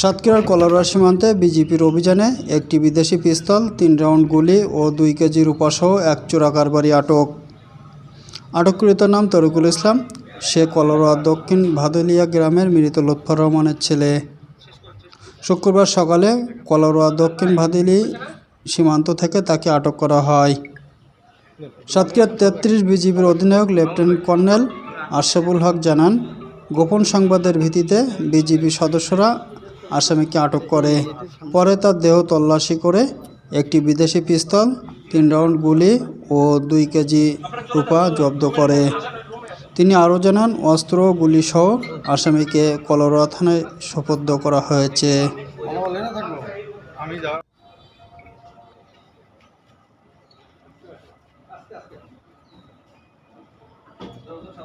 সাতক্ষীরার কলারোয়া সীমান্তে বিজেপির অভিযানে একটি বিদেশি পিস্তল, তিন রাউন্ড গুলি ও দুই কেজি রূপাসহ এক চোরা কারবারি আটক। আটককৃত নাম তরিকুল ইসলাম। সে কলারোয়া দক্ষিণ ভাদলিয়া গ্রামের মৃত লুৎফর রহমানের ছেলে। শুক্রবার সকালে কলারোয়া দক্ষিণ ভাদিলি সীমান্ত থেকে তাকে আটক করা হয়। সাতক্ষীরা তেত্রিশ বিজিবির অধিনায়ক লেফটেন্যান্ট কর্নেল আশরাফুল হক জানান গোপন সংবাদের ভিত্তিতে বিজিবি সদস্যরা আসামিকে আটক করে। পরে তার দেহ তল্লাশি করে একটি বিদেশি পিস্তল, তিন রাউন্ড গুলি ও দুই কেজি রূপা জব্দ করে। তিনি আরও জানান, অস্ত্র গুলিসহ আসামিকে কলরোয়া থানায় সোপর্দ করা হয়েছে।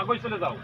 আগুন চলে যাও?